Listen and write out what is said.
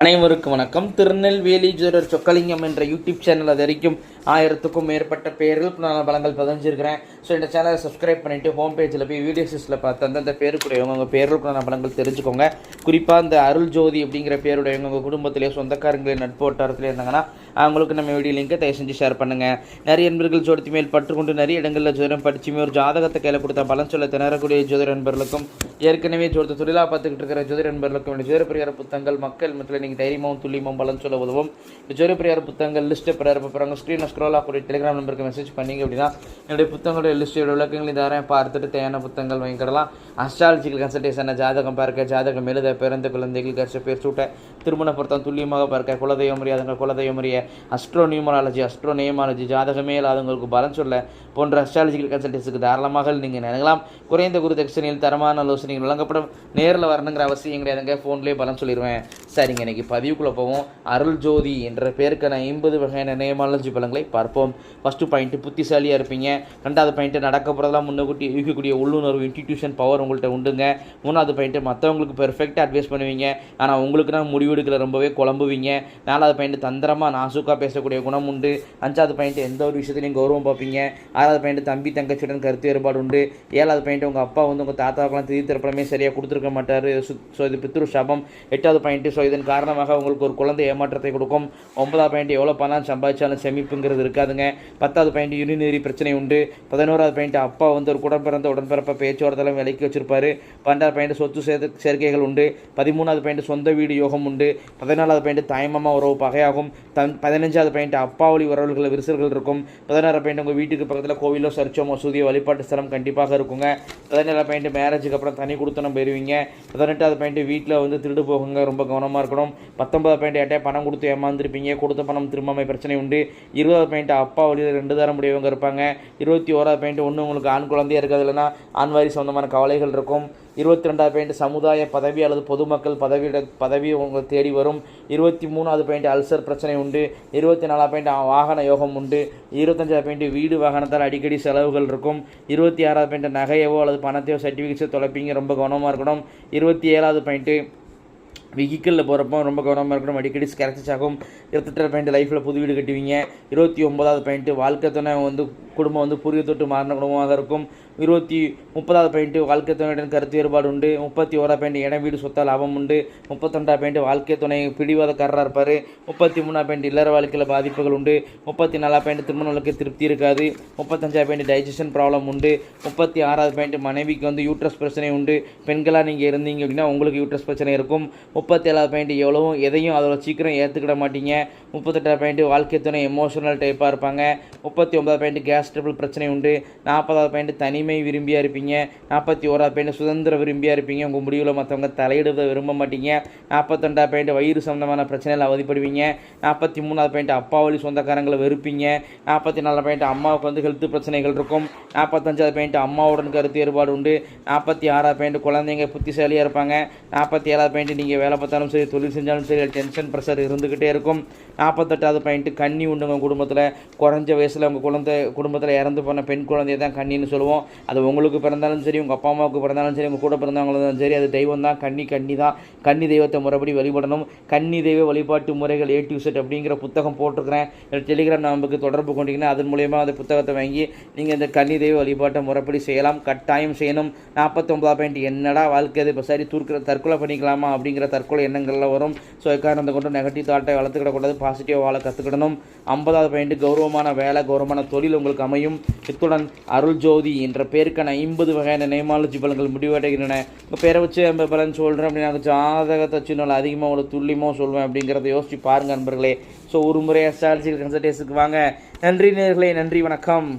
அனைவருக்கும் வணக்கம். திருநெல்வேலி ஜோரர் சொக்கலிங்கம் என்ற யூடியூப் சேனல் அது வரைக்கும் ஆயிரத்துக்கும் மேற்பட்ட பேர்கள் நான் பலங்கள் பதிஞ்சிருக்கிறேன். ஸோ இந்த சேனலை சப்ஸ்கிரைப் பண்ணிவிட்டு ஹோம் பேஜில் போய் வீடியோஸில் பார்த்து அந்தந்த பேருக்குடையவங்க உங்கள் பேர்களுக்கான பலங்கள் தெரிஞ்சுக்கோங்க. குறிப்பாக இந்த அருள் ஜோதி அப்படிங்கிற பேருடையவங்க உங்கள் குடும்பத்திலே சொந்தக்காரங்களே நட்பு வட்டாரத்திலே இருந்தாங்கன்னா அவங்களுக்கு நம்ம வீடியோ லிங்கை தயவு செஞ்சு ஷேர் பண்ணுங்கள் நிறைய நண்பர்கள் ஜோதி மேல் பற்றுக்கொண்டு நிறைய இடங்களில் ஜோதிடம் படிச்சுமே ஒரு ஜாதகத்தை கையில் கொடுத்தா பலன் சொல்ல திணறக்கூடிய ஜோதிட நண்பர்களுக்கும் ஏற்கனவே ஜோதி தொழிலாக பார்த்துக்கிட்டு இருக்கிற ஜோதிட நண்பர்களுக்கும் இந்த ஜோதிட பிரியார புத்தகங்கள் மக்கள் மத்தியில் நீங்கள் தைரியமாகவும் துல்லியமாகவும் பலன் சொல்ல உதவும். இந்த ஜோதிட பிரியார புத்தகங்கள் லிஸ்ட்டை பிறகு போகிறாங்க ஸ்க்ரீனை ஸ்க்ரோல் ஆகக்கூடிய டெலிகிராம் நம்பருக்கு மெசேஜ் பண்ணிங்க அப்படின்னா என்னுடைய புத்தகங்களுடைய லிஸ்ட்டோட விளக்கங்கள் தாரேன் பார்த்துட்டு தேவையான புத்தகங்கள் வாங்கிக்கிடலாம் அஸ்ட்ராலஜிக்கல் கன்சல்டேஷன் ஜாதகம் பார்க்க ஜாதகம் எழுத பிறந்த குழந்தைகள் கட்சி பேர் சூட்ட திருமண பொருத்தம் துல்லியமாக பார்க்க குலதெய்வம் அறியாதவங்க குலதெய்வம் அறிய அஸ்ட்ரோ நியூமராலஜி அஸ்ட்ரோ நியமாலஜி ஜாதகமே இல்லாதவங்களுக்கு பலன் சொல்ல போன்ற அஸ்ட்ராலஜிக்கல் கன்சல்டேஷனுக்கு தாராளமாக நீங்கள் நினைக்கலாம் குறைந்த குரு தட்சணையில் தரமான ஆலோசனைகள் வழங்கப்படும். நேரில் வரணுங்கிற அவசியம் கிடையாதுங்க. ஃபோன்லேயே பலன் சொல்லிடுவேன் சரிங்க இன்னைக்கு பதிவுக்குள்ளே போவோம். அருள் ஜோதி என்ற பேருக்கான ஐம்பது வகையான நியமாலஜி பலன்களை பார்ப்போம். ஃபஸ்ட்டு பாயிண்ட்டு புத்திசாலியாக இருப்பீங்க. ரெண்டாவது பாயிண்ட்டு நடக்க போகிறதெல்லாம் முன்னக்கூட்டி இருக்கக்கூடிய உள்ளுணர்வு இன்ஸ்டிடியூஷன் பவர் உங்கள்கிட்ட உண்டுங்க. மூணாவது பாயிண்ட்டு மற்றவங்களுக்கு பெர்ஃபெக்டாக அட்வைஸ் பண்ணுவீங்க. ஆனால் உங்களுக்கு தான் முடிவெடுக்கல ரொம்பவே குழம்புவீங்க. நாலாவது பாயிண்ட்டு தந்திரமாக நாசுக்காக பேசக்கூடிய குணம் உண்டு. அஞ்சாவது பாயிண்ட்டு எந்த ஒரு விஷயத்துலையும் கௌரவம் பார்ப்பீங்க. ஆறாவது பாயிண்ட்டு தம்பி தங்கச்சியுடன் கருத்து வேறுபாடு உண்டு. ஏழாவது பாயிண்ட் உங்கள் அப்பா வந்து உங்கள் தாத்தாவுக்கெல்லாம் திதி திறப்படமே சரியாக கொடுத்துருக்க மாட்டார். ஸோ இது பித்ரு சபம். எட்டாவது பாயிண்ட்டு ஸோ இதன் காரணமாக உங்களுக்கு ஒரு குழந்தை ஏமாற்றத்தை கொடுக்கும். ஒன்பதாவது பாயிண்ட் எவ்வளோ பணம் சம்பாதிச்சாலும் அப்படிங்கிறது இருக்காதுங்க. பத்தாவது பாயிண்ட் யூரினரி பிரச்சனை உண்டு. பதினோராவது பாயிண்ட் அப்பா வந்து ஒரு உடன்பிறந்த உடன்பிறப்ப பேச்சுவார்த்தைலாம் விலைக்கு வச்சிருப்பாரு. பன்னெண்டாவது பாயிண்ட் சொத்து சேர்த்து சேர்க்கைகள் உண்டு. பதிமூணாவது பாயிண்ட் சொந்த வீடு யோகம் உண்டு. பதினாலாவது பாயிண்ட் தாய்மாமா உறவு பகையாகும். தன் பதினஞ்சாவது பாயிண்ட் அப்பாவளி உறவுகள் விரிசல்கள் இருக்கும். பதினாறு பாயிண்ட் உங்கள் வீட்டுக்கு பக்கத்தில் கோவிலோ சர்ச்சோ மசூதியோ வழிபாட்டு ஸ்தலம் கண்டிப்பாக இருக்குங்க. பதினேழாவது பாயிண்ட் மேரேஜுக்கு அப்புறம் தனி கொடுத்தனம் பெறுவீங்க. பதினெட்டாவது பாயிண்ட் வீட்டில் வந்து திருடு போகுங்க. ரொம்ப கவனமாக இருக்கணும். பத்தொன்பது பாயிண்ட் யார்ட்டையா பணம் கொடுத்து ஏமாந்துருப்பீங்க. கொடுத்த பணம் திரும்பாமை. பிரச்சனை உண்டு. இருபது பாயிண்ட் அப்பா வழியில் ரெண்டு தர முடியவங்க இருப்பாங்க. இருபத்தி ஓராவது பாயிண்ட் ஒன்று உங்களுக்கு ஆண் குழந்தையாக இருக்காது. இல்லைன்னா ஆண்வாரி சொந்தமான கவலைகள் இருக்கும். இருபத்தி ரெண்டாவது பாயிண்ட் சமுதாய பதவி அல்லது பொதுமக்கள் பதவியிட பதவி உங்களை தேடி வரும். இருபத்தி மூணாவது பாயிண்ட் அல்சர் பிரச்சனை உண்டு. இருபத்தி நாலாவது பாயிண்ட் வாகன யோகம் உண்டு. இருபத்தஞ்சாவது பாயிண்ட் வீடு வாகனத்தால் அடிக்கடி செலவுகள் இருக்கும். இருபத்தி ஆறாவது பாயிண்ட் நகையவோ அல்லது பணத்தையோ சர்டிஃபிகேட்ஸோ தொலைப்பீங்க. ரொம்ப கவனமாக இருக்கணும். இருபத்தி ஏழாவது பாயிண்ட்டு வெஹிக்கிளில் போகிறப்போ ரொம்ப கவனமாக இருக்கணும். அடிக்கடி ஸ்கிராச்சஸ் ஆகும். இருபத்தெட்டாவது பாயிண்ட் லைஃப்பில் புது வீடு கட்டுவீங்க. இருபத்தி ஒன்பதாவது பாயிண்ட்டு வாழ்க்கை துணை வந்து குடும்பம் வந்து புரிய தொட்டு மாறின குடும்பமாக இருக்கும். இருபத்தி முப்பதாவது பாயிண்ட்டு வாழ்க்கை துணையுடன் கருத்து வேறுபாடு உண்டு. முப்பத்தி ஓராவது பாயிண்ட் இடம் வீடு சொத்தா லாபம் உண்டு. முப்பத்தொன்றாவது பாயிண்ட் வாழ்க்கை துணை பிடிவாதக்காரராக இருப்பார். முப்பத்தி மூணாவது பாயிண்ட் இல்லற வாழ்க்கையில் பாதிப்புகள் உண்டு. முப்பத்தி நாலாவது பாயிண்ட் திருமண வாழ்க்கை திருப்தி இருக்காது. முப்பத்தஞ்சாவது பாயிண்ட் டைஜஷன் ப்ராப்ளம் உண்டு. முப்பத்தி ஆறாவது பாயிண்ட் மனைவிக்கு வந்து யூட்ரஸ் பிரச்சனை உண்டு. பெண்களாக நீங்கள் இருந்தீங்க அப்படின்னா உங்களுக்கு யூட்ரஸ் பிரச்சனை இருக்கும். முப்பத்தேழாவது பாயிண்ட் எவ்வளவும் எதையும் அதோட சீக்கிரம் ஏற்றுக்கிட மாட்டீங்க. முப்பத்தெட்டாவது பாயிண்ட் வாழ்க்கை துணை எமோஷனல் டைப்பாக இருப்பாங்க. முப்பத்தி ஒன்பதாவது பாயிண்ட் கேஸ் ட்ரபிள் பிரச்சனை உண்டு. நாற்பதாவது பாயிண்ட் தனிமை விரும்பியாக இருப்பீங்க. நாற்பத்தி ஓராவது பாயிண்ட் சுதந்திர விரும்பியாக இருப்பீங்க. உங்கள் முடிவில் மற்றவங்க தலையிடுவதை விரும்ப மாட்டீங்க. நாற்பத்தெண்டாவது பாயிண்ட் வயிறு சம்பந்தமான பிரச்சனையில் அவதிப்படுவீங்க. நாற்பத்தி மூணாவது பாயிண்ட் அப்பா வழி சொந்தக்காரங்களை வெறுப்பீங்க. நாற்பத்தி நாலாவது பாயிண்ட் அம்மாவுக்கு வந்து ஹெல்த் பிரச்சனைகள் இருக்கும். நாற்பத்தஞ்சாவது பாயிண்ட் அம்மாவுடன் கருத்து ஏற்பாடு உண்டு. நாற்பத்தி ஆறாவது பாயிண்ட் குழந்தைங்க புத்திசாலியாக இருப்பாங்க. நாற்பத்தி ஏழாவது பாயிண்ட் நீங்கள் வேலை பார்த்தாலும் சரி தொழில் செஞ்சாலும் சரி டென்ஷன் ப்ரெஷர் இருந்துக்கிட்டே இருக்கும். நாற்பத்தெட்டாவது பாயிண்ட்டு கண்ணி உண்டுங்க உங்கள் குடும்பத்தில். குறைஞ்ச வயசில் உங்கள் குழந்தை குடும்பத்தில் இறந்து போன பெண் குழந்தைய தான் கண்ணின்னு சொல்லுவோம். அது உங்களுக்கு பிறந்தாலும் சரி உங்கள் அப்பா அம்மாவுக்கு பிறந்தாலும் சரி உங்கள் கூட பிறந்தவங்களும் சரி அது தெய்வம் தான் கண்ணி கண்ணி தான் கன்னி தெய்வத்தை முறைப்படி வழிபடணும். கன்னி தெய்வ வழிபாட்டு முறைகள் ஏ டு செட் அப்படிங்கிற புத்தகம் போட்டிருக்கிறேன். டெலிகிராம் நம்பருக்கு தொடர்பு கொண்டீங்கன்னா அதன் மூலயமா அந்த புத்தகத்தை வாங்கி நீங்கள் இந்த கன்னி தெய்வ வழிபாட்டை முறைப்படி செய்யலாம். கட்டாயம் செய்யணும். நாற்பத்தொம்பதாம் பாயிண்ட் என்னடா வாழ்க்கை அது? இப்போ சரி தூர்க்கிற தற்கொலை பண்ணிக்கலாமா அப்படிங்கிற தற்கொலை எண்ணங்கள்லாம் வரும். ஸோ எக்காரணத்தை கொண்டு நெகட்டிவ் தாட்டை வளர்த்துக்கிடக்கூடாது பாசிட்டிவ் வாழ கற்றுக்கிடணும் ஐம்பதாவது பாயிண்ட் கௌரவமான வேலை கௌரவமான தொழில் உங்களுக்கு அமையும். இத்துடன் அருள் ஜோதி என்ற பேருக்கான ஐம்பது வகையான நேமாலஜி பலன்கள் முடிவடைகின்றன. இப்போ பேரை வச்சு அந்த பலன் சொல்கிறேன் அப்படின்னா எனக்கு ஜாதகத்தை சின்ன அதிகமாக ஒரு துல்லியமாக சொல்வேன் அப்படிங்கிறத யோசிச்சு பாருங்கள் நண்பர்களே. ஸோ ஒரு முறை அஸ்ட்ராலஜிக்கல் கன்சல்டேஷனுக்கு வாங்க. நன்றி நேர்களே நன்றி வணக்கம்.